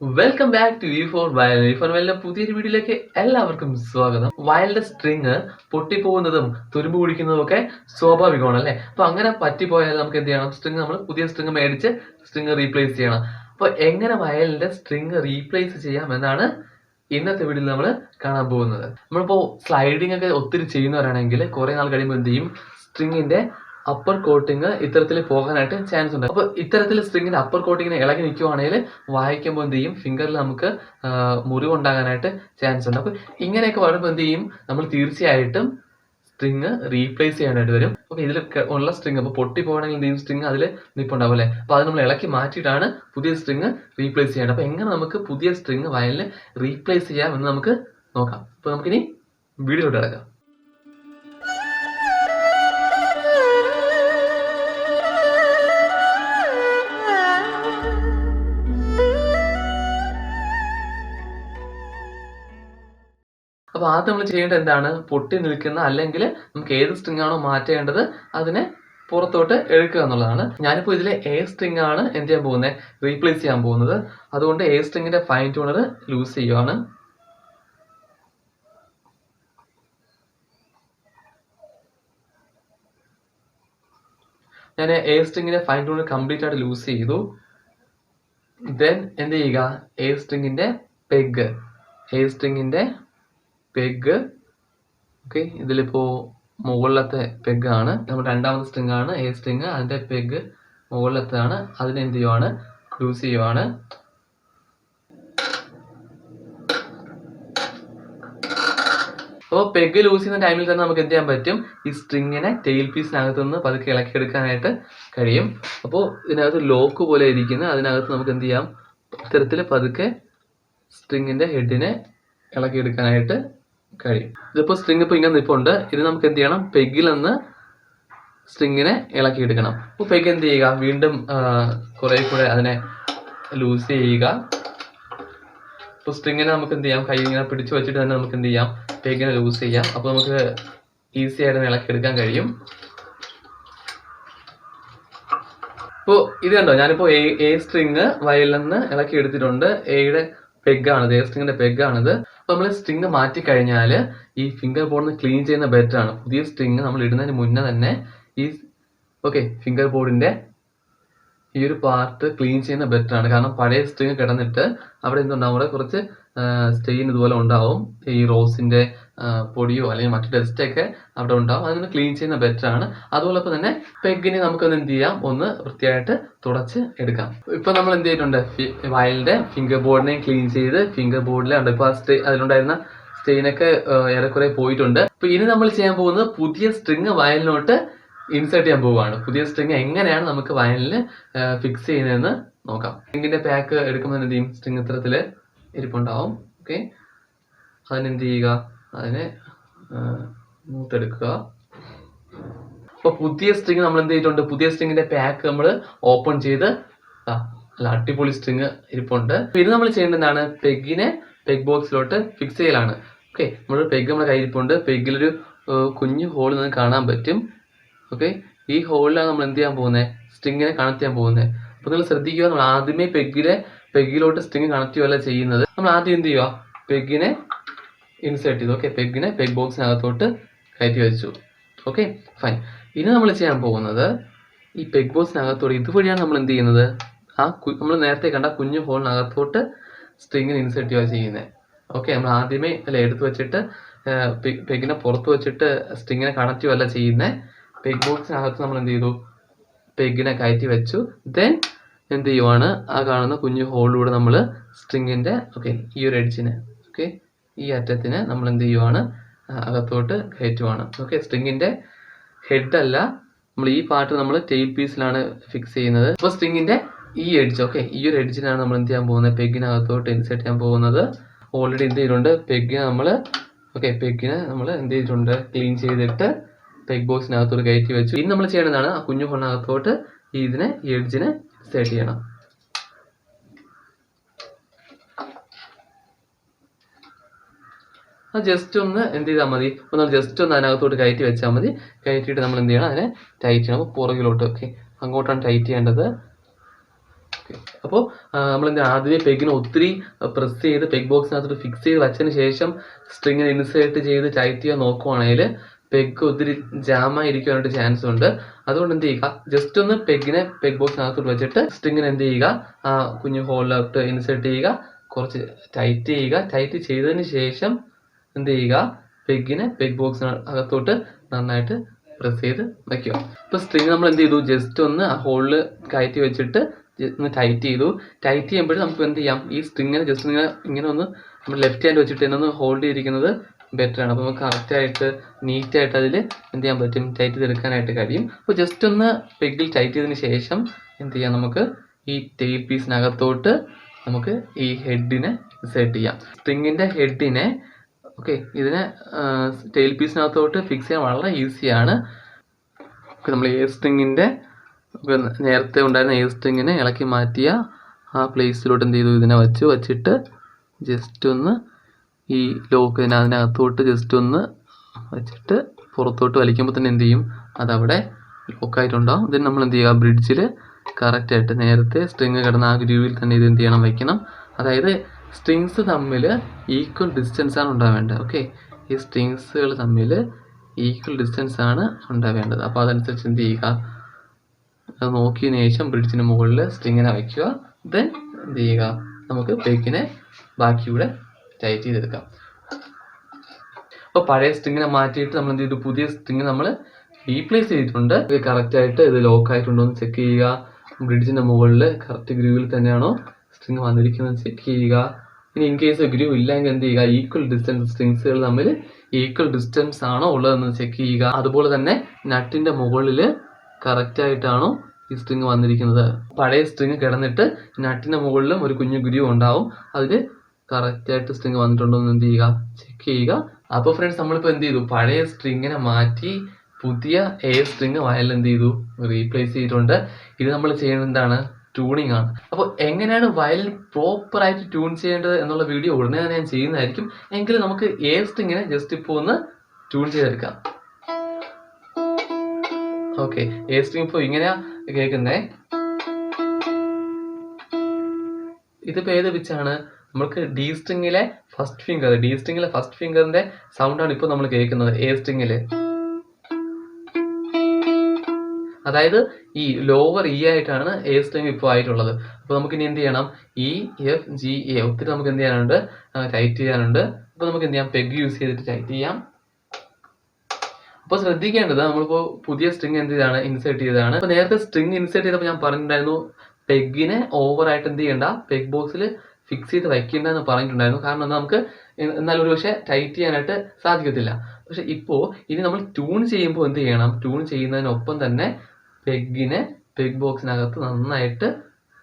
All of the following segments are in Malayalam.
Welcome back to V for violin for വയലിന്റെ പുതിയൊരു വീഡിയോയിലേക്ക് എല്ലാവർക്കും സ്വാഗതം. വയലിന്റെ സ്ട്രിങ് പൊട്ടിപ്പോകുന്നതും തുരുമ്പ് പിടിക്കുന്നതും ഒക്കെ സ്വാഭാവികമാണ് അല്ലെ? അപ്പൊ അങ്ങനെ പറ്റിപ്പോയാൽ നമുക്ക് എന്ത് ചെയ്യണം? സ്ട്രിങ് നമ്മൾ പുതിയ സ്ട്രിങ് മേടിച്ച് സ്ട്രിങ് റീപ്ലേസ് ചെയ്യണം. അപ്പൊ എങ്ങനെ വയലിന്റെ സ്ട്രിങ് റീപ്ലേസ് ചെയ്യാം എന്നാണ് ഇന്നത്തെ വീഡിയോയിൽ നമ്മൾ കാണാൻ പോകുന്നത്. നമ്മളിപ്പോ സ്ലൈഡിംഗ് ഒക്കെ ഒത്തിരി ചെയ്യുന്നവരാണെങ്കിൽ കുറെ നാൾ കഴിയുമ്പോൾ എന്ത് ചെയ്യും? സ്ട്രിങ്ങിന്റെ അപ്പർ കോട്ടിങ് ഇത്തരത്തിൽ പോകാനായിട്ട് ചാൻസ് ഉണ്ട്. അപ്പൊ ഇത്തരത്തിൽ സ്ട്രിങ്ങിന്റെ അപ്പർ കോട്ടിങ്ങിനെ ഇളകി നിൽക്കുവാണെങ്കിൽ വായിക്കുമ്പോൾ എന്ത് ചെയ്യും? ഫിംഗറിൽ നമുക്ക് മുറിവുണ്ടാകാനായിട്ട് ചാൻസ് ഉണ്ട്. അപ്പൊ ഇങ്ങനെയൊക്കെ വരുമ്പോൾ എന്ത് ചെയ്യും? നമ്മൾ തീർച്ചയായിട്ടും സ്ട്രിങ് റീപ്ലേസ് ചെയ്യാനായിട്ട് വരും. അപ്പൊ ഇതിൽ ഉള്ള സ്ട്രിങ് അപ്പൊ പൊട്ടി പോകണമെങ്കിൽ എന്ത് സ്ട്രിങ് അതിൽ നിൽപ്പുണ്ടാവും അല്ലേ? അപ്പൊ അത് നമ്മൾ ഇളക്കി മാറ്റിയിട്ടാണ് പുതിയ സ്ട്രിങ് റീപ്ലേസ് ചെയ്യേണ്ടത്. അപ്പൊ എങ്ങനെ നമുക്ക് പുതിയ സ്ട്രിങ് വയലിൽ റീപ്ലേസ് ചെയ്യാം എന്ന് നമുക്ക് നോക്കാം. അപ്പൊ നമുക്കിനി വീഡിയോ കിടക്കാം. അപ്പൊ ആദ്യം നമ്മൾ ചെയ്യേണ്ടത് എന്താണ്? പൊട്ടി നിൽക്കുന്ന അല്ലെങ്കിൽ നമുക്ക് ഏത് സ്ട്രിങ് ആണോ മാറ്റേണ്ടത് അതിനെ പുറത്തോട്ട് എടുക്കുക എന്നുള്ളതാണ്. ഞാനിപ്പോൾ ഇതിലെ എ സ്ട്രിങ് ആണ് എന്ത് ചെയ്യാൻ പോകുന്നത് റീപ്ലേസ് ചെയ്യാൻ പോകുന്നത്. അതുകൊണ്ട് എ സ്ട്രിങ്ങിന്റെ ഫൈൻ ട്യൂണർ ലൂസ് ചെയ്യുവാണ്. ഞാൻ എ സ്ട്രിങ്ങിന്റെ ഫൈൻ ട്യൂണർ കംപ്ലീറ്റ് ആയിട്ട് ലൂസ് ചെയ്തു. ദെൻ എന്ത് ചെയ്യുക? എ സ്ട്രിങ്ങിന്റെ പെഗ് എ സ്ട്രിങ്ങിന്റെ പെഗ് ഓക്കെ ഇതിലിപ്പോ മുകളിലത്തെ പെഗ് ആണ്. നമ്മുടെ രണ്ടാമത്തെ സ്ട്രിങ് ആണ്. എ സ്ട്രിങ് അതിന്റെ പെഗ് മുകളിലത്താണ് അതിനെ എന്ത് ചെയ്യുവാണ്? ലൂസ് ചെയ്യുവാണ്. അപ്പോൾ പെഗ് ലൂസ് ചെയ്യുന്ന ടൈമിൽ തന്നെ നമുക്ക് എന്ത് ചെയ്യാൻ പറ്റും? ഈ സ്ട്രിങ്ങിനെ ടെയിൽ പീസിനകത്ത് നിന്ന് പതുക്കെ ഇളക്കിയെടുക്കാനായിട്ട് കഴിയും. അപ്പോൾ ഇതിനകത്ത് ലോക്ക് പോലെ ഇരിക്കുന്ന അതിനകത്ത് നമുക്ക് എന്ത് ചെയ്യാം? ഇത്തരത്തിൽ പതുക്കെ സ്ട്രിങ്ങിന്റെ ഹെഡിനെ ഇളക്കിയെടുക്കാനായിട്ട് കഴിയും ഇതിപ്പോൾ സ്ട്രിങ് ഇപ്പോൾ ഇങ്ങനെ നിൽപ്പുണ്ട് ഇത് നമുക്ക് എന്ത് ചെയ്യണം? പെഗിൽ നിന്ന് സ്ട്രിങ്ങിനെ ഇളക്കി എടുക്കണം. അപ്പോൾ പെഗ് എന്ത് ചെയ്യുക? വീണ്ടും കുറെ കൂടെ അതിനെ ലൂസ് ചെയ്യുക. ഇപ്പോൾ സ്ട്രിങ്ങിനെ നമുക്ക് എന്ത് ചെയ്യാം? കൈ ഇങ്ങനെ പിടിച്ചു വെച്ചിട്ട് തന്നെ നമുക്ക് എന്ത് ചെയ്യാം? പെഗിനെ ലൂസ് ചെയ്യാം. അപ്പോൾ നമുക്ക് ഈസി ആയിട്ട് ഇളക്കി എടുക്കാൻ കഴിയും. ഇപ്പോൾ ഇത് കണ്ടോ? ഞാനിപ്പോൾ എ സ്ട്രിങ് വയലിൽ നിന്ന് ഇളക്കി എടുത്തിട്ടുണ്ട്. എയുടെ പെഗാണിത് എ സ്ട്രിങ്ങിന്റെ പെഗാണിത് അപ്പോൾ നമ്മൾ സ്ട്രിങ് മാറ്റി കഴിഞ്ഞാൽ ഈ ഫിംഗർ ബോർഡിന് ക്ലീൻ ചെയ്യുന്ന ബെറ്റർ ആണ്. പുതിയ സ്ട്രിങ് നമ്മൾ ഇടുന്നതിന് മുന്നേ തന്നെ ഈ ഓക്കെ ഫിംഗർ ബോർഡിന്റെ ഈ ഒരു പാർട്ട് ക്ലീൻ ചെയ്യുന്ന ബെറ്റർ ആണ്. കാരണം പഴയ സ്ട്രിങ് കിടന്നിട്ട് അവിടെ എന്തുണ്ടാവും? അവിടെ കുറച്ച് സ്റ്റെയിൻ ഇതുപോലെ ഉണ്ടാവും. ഈ റോസിന്റെ പൊടിയോ അല്ലെങ്കിൽ മറ്റു ഡസ്റ്റ് ഒക്കെ അവിടെ ഉണ്ടാവും. അതിന് ക്ലീൻ ചെയ്യുന്ന ബെറ്റർ ആണ്. അതുപോലെ തന്നെ പെഗിനെ നമുക്കൊന്ന് എന്ത് ചെയ്യാം? ഒന്ന് വൃത്തിയായിട്ട് തുടച്ച് എടുക്കാം. ഇപ്പൊ നമ്മൾ എന്ത് ചെയ്തിട്ടുണ്ട്? വയലിന്റെ ഫിംഗർ ബോർഡിനെ ക്ലീൻ ചെയ്ത് ഫിംഗർ ബോർഡിലെ ഉണ്ട് ഇപ്പൊ അതിലുണ്ടായിരുന്ന സ്റ്റെയിനൊക്കെ ഏറെക്കുറെ പോയിട്ടുണ്ട്. അപ്പൊ ഇനി നമ്മൾ ചെയ്യാൻ പോകുന്നത് പുതിയ സ്ട്രിങ് വയലിനോട്ട് ഇൻസേർട്ട് ചെയ്യാൻ പോവുകയാണ്. പുതിയ സ്ട്രിങ് എങ്ങനെയാണ് നമുക്ക് വയലിൽ ഫിക്സ് ചെയ്യുന്നതെന്ന് നോക്കാം. സ്ട്രിങ്ങിന്റെ പാക്ക് എടുക്കുമ്പോൾ എന്ത് ചെയ്യും? സ്ട്രിങ് ഇത്തരത്തിൽ ഇരിപ്പുണ്ടാവും. ഓക്കെ അതിനെന്ത് ചെയ്യുക? അതിനെ മൂത്തെടുക്കുക. അപ്പൊ പുതിയ സ്ട്രിങ് നമ്മൾ എന്ത് ചെയ്തിട്ടുണ്ട്? പുതിയ സ്ട്രിങ്ങിന്റെ പാക്ക് നമ്മൾ ഓപ്പൺ ചെയ്ത് അല്ല അടിപൊളി സ്ട്രിങ് ഇരിപ്പുണ്ട്. ഇത് നമ്മൾ ചെയ്യേണ്ടത് എന്താണ്? പെഗിനെ പെഗ് ബോക്സിലോട്ട് ഫിക്സ് ചെയ്യലാണ്. ഓക്കെ നമ്മൾ പെഗ് നമ്മുടെ കയ്യിരിപ്പുണ്ട് പെഗിലൊരു കുഞ്ഞു ഹോൾ നിങ്ങൾക്ക് കാണാൻ പറ്റും. ഓക്കെ ഈ ഹോളിലാണ് നമ്മൾ എന്ത് ചെയ്യാൻ പോകുന്നത് സ്ട്രിങ്ങിനെ കണക്ട് ചെയ്യാൻ പോകുന്നത് അപ്പൊ നിങ്ങൾ ശ്രദ്ധിക്കുക നമ്മൾ ആദ്യമേ പെഗിലെ പെഗിലോട്ട് സ്ട്രിങ് കണക്ട് ചെയ്യുകയല്ല ചെയ്യുന്നത്? നമ്മൾ ആദ്യം എന്ത് ചെയ്യുക? പെഗിനെ ഇൻസേർട്ട് ചെയ്തു. ഓക്കെ പെഗിനെ പെഗ് ബോക്സിനകത്തോട്ട് കയറ്റി വെച്ചു. ഓക്കെ ഫൈൻ ഇനി നമ്മൾ ചെയ്യാൻ പോകുന്നത് ഈ പെഗ് ബോക്സിനകത്തോട്ട് ഇതുവഴിയാണ് നമ്മൾ എന്ത് ചെയ്യുന്നത്? ആ നമ്മൾ നേരത്തെ കണ്ട കുഞ്ഞു ഹോളിനകത്തോട്ട് സ്ട്രിങ്ങിന് ഇൻസേർട്ട് ചെയ്യുക ചെയ്യുന്നത് ഓക്കെ നമ്മൾ ആദ്യമേ അല്ലെ എടുത്തു വെച്ചിട്ട് പെഗിനെ പുറത്ത് വെച്ചിട്ട് സ്ട്രിങ്ങിനെ കണക്ട് ചെയ്യുകയല്ല ചെയ്യുന്നത് പെഗ് ബോക്സിനകത്ത് നമ്മൾ എന്ത് ചെയ്തു? പെഗിനെ കയറ്റി വെച്ചു. ദെൻ എന്ത് ചെയ്യുവാണ്? ആ കാണുന്ന കുഞ്ഞു ഹോളിലൂടെ നമ്മൾ സ്ട്രിങ്ങിന്റെ ഓക്കെ ഈ ഒരു എഡ്ജിനെ ഓക്കെ ഈ അറ്റത്തിന് നമ്മൾ എന്ത് ചെയ്യുവാണ്? അകത്തോട്ട് കയറ്റുവാണ്. ഓക്കെ സ്ട്രിങ്ങിന്റെ ഹെഡ് അല്ല. നമ്മൾ ഈ പാർട്ട് നമ്മൾ ടെയിൽ പീസിലാണ് ഫിക്സ് ചെയ്യുന്നത്. അപ്പോൾ സ്ട്രിങ്ങിന്റെ ഈ എഡ്ജ് ഓക്കെ ഈ ഒരു എഡ്ജിനാണ് നമ്മൾ എന്ത് ചെയ്യാൻ പോകുന്നത്? പെഗിനകത്തോട്ട് ഇൻസെർട്ട് ചെയ്യാൻ പോകുന്നത്. ഓൾറെഡി എന്ത് ചെയ്തിട്ടുണ്ട്? പെഗിനെ നമ്മൾ ഓക്കെ പെഗിനെ നമ്മൾ എന്ത് ചെയ്തിട്ടുണ്ട്? ക്ലീൻ ചെയ്തിട്ട് പെഗ് ബോക്സിനകത്തോട്ട് കയറ്റി വെച്ചു. ഇനി നമ്മൾ ചെയ്യേണ്ടതാണ് ആ കുഞ്ഞു ഫോണിനകത്തോട്ട് ഇതിനെ എഡ്ജിനെ സെറ്റ് ചെയ്യണം. അത് ജസ്റ്റ് ഒന്ന് എന്ത് ചെയ്താൽ മതി? ഒന്ന് ജസ്റ്റ് ഒന്ന് അതിനകത്തോട്ട് കയറ്റി വെച്ചാൽ മതി. കയറ്റിയിട്ട് നമ്മൾ എന്ത് ചെയ്യണം? അതിനെ ടൈറ്റ് ചെയ്യണം. അപ്പോൾ പുറകിലോട്ട് ഓക്കെ അങ്ങോട്ടാണ് ടൈറ്റ് ചെയ്യേണ്ടത്. അപ്പോൾ നമ്മൾ എന്താ ആദ്യമേ പെഗിനെ ഒത്തിരി പ്രസ് ചെയ്ത് പെഗ് ബോക്സിനകത്തോട്ട് ഫിക്സ് ചെയ്ത് വെച്ചതിന് ശേഷം സ്ട്രിങ്ങിനെ ഇൻസേർട്ട് ചെയ്ത് ടൈറ്റ് ചെയ്യാൻ നോക്കുവാണെങ്കിൽ പെഗ് ഒത്തിരി ജാമായിരിക്കുവാനായിട്ട് ചാൻസ് ഉണ്ട്. അതുകൊണ്ട് എന്ത് ചെയ്യുക? ജസ്റ്റ് ഒന്ന് പെഗിനെ പെഗ് ബോക്സിനകത്തോട്ട് വെച്ചിട്ട് സ്ട്രിങ്ങിനെ എന്ത് ചെയ്യുക? ആ കുഞ്ഞു ഹോളിലോട്ട് ഇൻസേർട്ട് ചെയ്യുക. കുറച്ച് ടൈറ്റ് ചെയ്യുക. ടൈറ്റ് ചെയ്തതിന് ശേഷം എന്ത് ചെയ്യുക? പെഗിനെ പെഗ് ബോക്സിന് അകത്തോട്ട് നന്നായിട്ട് പ്രസ് ചെയ്ത് വെക്കുക. ഇപ്പോൾ സ്ട്രിങ് നമ്മൾ എന്ത് ചെയ്തു? ജസ്റ്റ് ഒന്ന് ആ ഹോളിൽ കയറ്റി വെച്ചിട്ട് ഒന്ന് ടൈറ്റ് ചെയ്തു. ടൈറ്റ് ചെയ്യുമ്പോഴും നമുക്ക് എന്ത് ചെയ്യാം? ഈ സ്ട്രിങ്ങിനെ ജസ്റ്റ് ഇങ്ങനെ ഇങ്ങനെ ഒന്ന് നമ്മൾ ലെഫ്റ്റ് ഹാൻഡ് വെച്ചിട്ട് തന്നെ ഹോൾഡ് ചെയ്തിരിക്കുന്നത് ബെറ്റർ ആണ്. അപ്പോൾ നമുക്ക് കറക്റ്റായിട്ട് നീറ്റായിട്ട് അതിൽ എന്ത് ചെയ്യാൻ പറ്റും? ടൈറ്റ് ചെയ്തെടുക്കാനായിട്ട് കഴിയും. അപ്പോൾ ജസ്റ്റ് ഒന്ന് പെഗിൽ ടൈറ്റ് ചെയ്തതിന് ശേഷം എന്ത് ചെയ്യാം? നമുക്ക് ഈ ടേപ്പ് പീസിനകത്തോട്ട് നമുക്ക് ഈ ഹെഡിനെ സെറ്റ് ചെയ്യാം. സ്ട്രിങ്ങിന്റെ ഹെഡിനെ ഓക്കെ ഇതിനെ ടെയിൽ പീസിനകത്തോട്ട് ഫിക്സ് ചെയ്യാൻ വളരെ ഈസിയാണ് ഓക്കെ നമ്മൾ എയർ സ്ട്രിങ്ങിന്റെ നേരത്തെ ഉണ്ടായിരുന്ന എയർ സ്ട്രിങ്ങിനെ ഇളക്കി മാറ്റിയ ആ പ്ലേസിലോട്ട് എന്ത് ചെയ്തു? ഇതിനെ വെച്ച് വച്ചിട്ട് ജസ്റ്റ് ഒന്ന് ഈ ലോക്ക് അതിനകത്തോട്ട് ജസ്റ്റ് ഒന്ന് വെച്ചിട്ട് പുറത്തോട്ട് വലിക്കുമ്പോൾ തന്നെ എന്ത് ചെയ്യും? അതവിടെ ലോക്കായിട്ടുണ്ടാവും ഇതിന് നമ്മൾ എന്ത് ചെയ്യുക? ബ്രിഡ്ജിൽ കറക്റ്റായിട്ട് നേരത്തെ സ്ട്രിങ് കിടന്ന ആ ഗ്രൂവിൽ തന്നെ ഇത് എന്ത് ചെയ്യണം? വയ്ക്കണം. അതായത് സ്ട്രിങ്സ് തമ്മിൽ ഈക്വൽ ഡിസ്റ്റൻസ് ആണ് ഉണ്ടാവേണ്ടത്. ഓക്കെ ഈ സ്ട്രിങ്സുകൾ തമ്മിൽ ഈക്വൽ ഡിസ്റ്റൻസ് ആണ് ഉണ്ടാവേണ്ടത്. അപ്പോൾ അതനുസരിച്ച് എന്ത് ചെയ്യുക? അത് നോക്കിയതിന് ശേഷം ബ്രിഡ്ജിന് മുകളിൽ സ്ട്രിങ്ങിനെ വയ്ക്കുക. ദെൻ എന്ത് ചെയ്യുക? നമുക്ക് പെക്കിനെ ബാക്കിയൂടെ ടൈറ്റ് ചെയ്തെടുക്കാം. അപ്പോൾ പഴയ സ്ട്രിങ്ങിനെ മാറ്റിയിട്ട് നമ്മൾ എന്ത് ചെയ്തു? പുതിയ സ്ട്രിങ് നമ്മൾ റീപ്ലേസ് ചെയ്തിട്ടുണ്ട്. ഇത് കറക്റ്റായിട്ട് ഇത് ലോക്ക് ആയിട്ടുണ്ടോ എന്ന് ചെക്ക് ചെയ്യുക. ബ്രിഡ്ജിന്റെ മുകളിൽ കറക്റ്റ് ഗ്രൂവിൽ തന്നെയാണോ സ്ട്രിങ് വന്നിരിക്കുന്നത് ചെക്ക് ചെയ്യുക. ഇനി ഇൻ കേസ് ഗ്രൂ ഇല്ലെങ്കിൽ എന്ത് ചെയ്യുക? ഈക്വൽ ഡിസ്റ്റൻസ് സ്ട്രിങ്സുകൾ തമ്മിൽ ഈക്വൽ ഡിസ്റ്റൻസ് ആണോ ഉള്ളതെന്ന് ചെക്ക് ചെയ്യുക. അതുപോലെ തന്നെ നട്ടിന്റെ മുകളിൽ കറക്റ്റ് ആയിട്ടാണോ ഈ സ്ട്രിങ് വന്നിരിക്കുന്നത്. പഴയ സ്ട്രിങ് കിടന്നിട്ട് നട്ടിന്റെ മുകളിലും ഒരു കുഞ്ഞു ഗ്രൂ ഉണ്ടാവും. അതിൽ കറക്റ്റായിട്ട് സ്ട്രിങ് വന്നിട്ടുണ്ടോ എന്ന് എന്ത് ചെയ്യുക? ചെക്ക് ചെയ്യുക. അപ്പോൾ ഫ്രണ്ട്സ് നമ്മളിപ്പോൾ എന്ത് ചെയ്തു? പഴയ സ്ട്രിങ്ങിനെ മാറ്റി പുതിയ എ സ്ട്രിങ് വയലിൽ എന്ത് ചെയ്തു? റീപ്ലേസ് ചെയ്തിട്ടുണ്ട്. ഇത് നമ്മൾ ചെയ്യുന്നത് എന്താണ്? ട്യൂണിങ് ആണ്. അപ്പോൾ എങ്ങനെയാണ് വയലിൻ പ്രോപ്പർ ആയിട്ട് ട്യൂൺ ചെയ്യേണ്ടത് എന്നുള്ള വീഡിയോ ഉടനെ തന്നെ ഞാൻ ചെയ്യുന്നതായിരിക്കും. എങ്കിലും നമുക്ക് എ സ്ട്രിങ്ങിനെ ജസ്റ്റ് ഇപ്പോൾ ഒന്ന് ട്യൂൺ ചെയ്തെടുക്കാം. ഓക്കെ എയർ സ്ട്രിങ് ഇപ്പോൾ ഇങ്ങനെയാ കേൾക്കുന്നേ. ഇതിപ്പോൾ ഏത് പിച്ചാണ് നമുക്ക് ഡി സ്ട്രിങ്ങിലെ ഫസ്റ്റ് ഫിംഗർ ഡി സ്ട്രിങ്ങിലെ ഫസ്റ്റ് ഫിംഗറിന്റെ സൗണ്ടാണ് ഇപ്പോൾ നമ്മൾ കേൾക്കുന്നത് എ സ്ട്രിങ്ങിൽ അതായത് ഈ ലോവർ ഇ ആയിട്ടാണ് എ സ്ട്രിങ് ഇപ്പോൾ ആയിട്ടുള്ളത്. അപ്പോൾ നമുക്ക് ഇനി എന്ത് ചെയ്യണം? ഇ എഫ് ജി എ ഒത്തിരി നമുക്ക് എന്ത് ചെയ്യാനുണ്ട്? ടൈറ്റ് ചെയ്യാനുണ്ട്. അപ്പോൾ നമുക്ക് എന്ത് ചെയ്യാം? പെഗ് യൂസ് ചെയ്തിട്ട് ടൈറ്റ് ചെയ്യാം. അപ്പോൾ ശ്രദ്ധിക്കേണ്ടത് നമ്മളിപ്പോൾ പുതിയ സ്ട്രിങ് എന്ത് ചെയ്താണ്? ഇൻസേർട്ട് ചെയ്തതാണ്. അപ്പോൾ നേരത്തെ സ്ട്രിങ് ഇൻസേർട്ട് ചെയ്തപ്പോൾ ഞാൻ പറഞ്ഞിട്ടുണ്ടായിരുന്നു പെഗിനെ ഓവറായിട്ട് എന്ത് ചെയ്യണ്ട? പെഗ് ബോക്സിൽ ഫിക്സ് ചെയ്ത് വയ്ക്കേണ്ട എന്ന് പറഞ്ഞിട്ടുണ്ടായിരുന്നു. കാരണം നമുക്ക് എന്നാൽ ഒരു പക്ഷേ ടൈറ്റ് ചെയ്യാനായിട്ട് സാധിക്കത്തില്ല. പക്ഷെ ഇപ്പോൾ ഇനി നമ്മൾ ട്യൂൺ ചെയ്യുമ്പോൾ എന്ത് ചെയ്യണം? ട്യൂൺ ചെയ്യുന്നതിനൊപ്പം തന്നെ പെഗിനെ പെഗ് ബോക്സിനകത്ത് നന്നായിട്ട്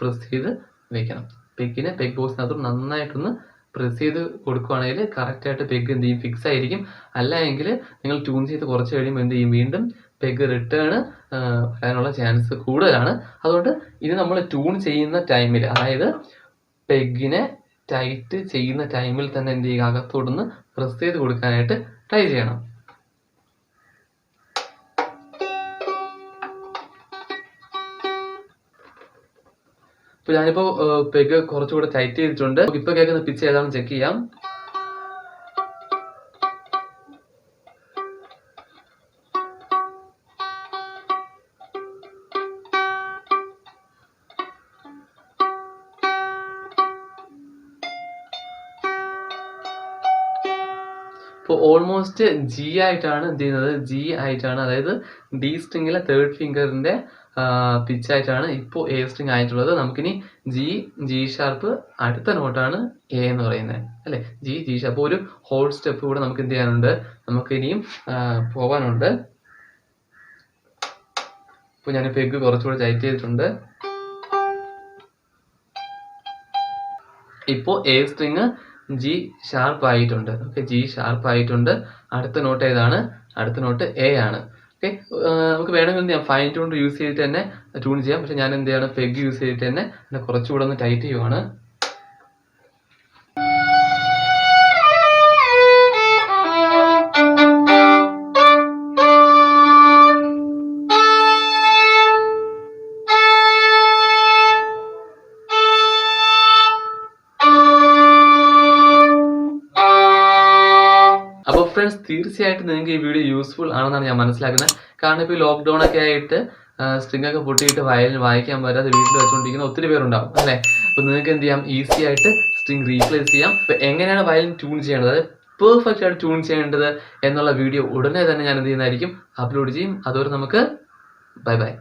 പ്രസ് ചെയ്ത് വെക്കണം. പെഗിനെ പെഗ് ബോക്സിനകത്ത് നന്നായിട്ടൊന്ന് പ്രസ് ചെയ്ത് കൊടുക്കുകയാണെങ്കിൽ കറക്റ്റായിട്ട് പെഗ് എന്ത് ചെയ്യും? ഫിക്സ് ആയിരിക്കും. അല്ല എങ്കിൽ നിങ്ങൾ ട്യൂൺ ചെയ്ത് കുറച്ച് കഴിയുമ്പോൾ എന്ത് ചെയ്യും? വീണ്ടും പെഗ് റിട്ടേൺ വരാനുള്ള ചാൻസ് കൂടുതലാണ്. അതുകൊണ്ട് ഇത് നമ്മൾ ട്യൂൺ ചെയ്യുന്ന ടൈമിൽ അതായത് പെഗിനെ ടൈറ്റ് ചെയ്യുന്ന ടൈമിൽ തന്നെ എന്ത് ചെയ്യുക? അകത്തോടൊന്ന് പ്രസ് ചെയ്ത് കൊടുക്കാനായിട്ട് ട്രൈ ചെയ്യണം. ഇപ്പൊ ഞാനിപ്പോ പെഗ് കുറച്ചുകൂടെ ടൈറ്റ് ചെയ്തിട്ടുണ്ട്. ഇപ്പൊ കേൾക്കുന്ന പിച്ച് ഏതാണെന്ന് ചെക്ക് ചെയ്യാം. ഇപ്പോൾ ഓൾമോസ്റ്റ് ജി ആയിട്ടാണ് എന്ത് ചെയ്യുന്നത്? ജി ആയിട്ടാണ് അതായത് ഡി സ്ട്രിങ്ങിലെ തേർഡ് ഫിംഗറിന്റെ പിച്ചായിട്ടാണ് ഇപ്പോൾ എ സ്ട്രിങ് ആയിട്ടുള്ളത്. നമുക്കിനി ജി ജി ഷാർപ്പ് അടുത്ത നോട്ടാണ് എ എന്ന് പറയുന്നത്. അല്ലേ? ജി ജി ഷാർപ്പ് ഒരു ഹോൾ സ്റ്റെപ്പ് കൂടെ നമുക്ക് എന്ത് ചെയ്യാനുണ്ട്? നമുക്ക് ഇനിയും പോകാനുണ്ട് ഇപ്പോൾ ഞാൻ പെഗ് കുറച്ചുകൂടെ ടൈറ്റ് ചെയ്തിട്ടുണ്ട്. ഇപ്പോൾ എ സ്ട്രിങ് ജി ഷാർപ്പ് ആയിട്ടുണ്ട്. ഓക്കെ ജി ഷാർപ്പ് ആയിട്ടുണ്ട്. അടുത്ത നോട്ട് ഏതാണ്? അടുത്ത നോട്ട് എ ആണ്. ഓക്കെ നമുക്ക് വേണമെങ്കിൽ എന്ത് ചെയ്യാം? ഫൈൻ ട്യൂൺ യൂസ് ചെയ്തിട്ട് തന്നെ ട്യൂൺ ചെയ്യാം. പക്ഷെ ഞാൻ എന്ത് ചെയ്യണം? പെഗ് യൂസ് ചെയ്തിട്ട് തന്നെ കുറച്ചുകൂടെ ഒന്ന് ടൈറ്റ് ചെയ്യുവാണ്. തീർച്ചയായിട്ടും നിങ്ങൾക്ക് ഈ വീഡിയോ യൂസ്ഫുൾ ആണെന്നാണ് ഞാൻ മനസ്സിലാക്കുന്നത്. കാരണം ഇപ്പോൾ ലോക്ക്ഡൌൺ ഒക്കെ ആയിട്ട് സ്ട്രിങ് ഒക്കെ പൊട്ടിയിട്ട് വയലിൽ വായിക്കാൻ പറ്റാതെ വീട്ടിൽ വെച്ചുകൊണ്ടിരിക്കുന്ന ഒത്തിരി പേരുണ്ടാവും അല്ലേ? അപ്പോൾ നിങ്ങൾക്ക് എന്ത് ചെയ്യാം? ഈസി ആയിട്ട് സ്ട്രിങ് റീപ്ലേസ് ചെയ്യാം. അപ്പോൾ എങ്ങനെയാണ് വയലിൻ ട്യൂൺ ചെയ്യേണ്ടത്? അതായത് പെർഫെക്റ്റ് ആയിട്ട് ട്യൂൺ ചെയ്യേണ്ടത് എന്നുള്ള വീഡിയോ ഉടനെ തന്നെ ഞാൻ എന്ത് ചെയ്യുന്നതായിരിക്കും? അപ്ലോഡ് ചെയ്യും. അതുവരെ നമുക്ക് ബൈ ബൈ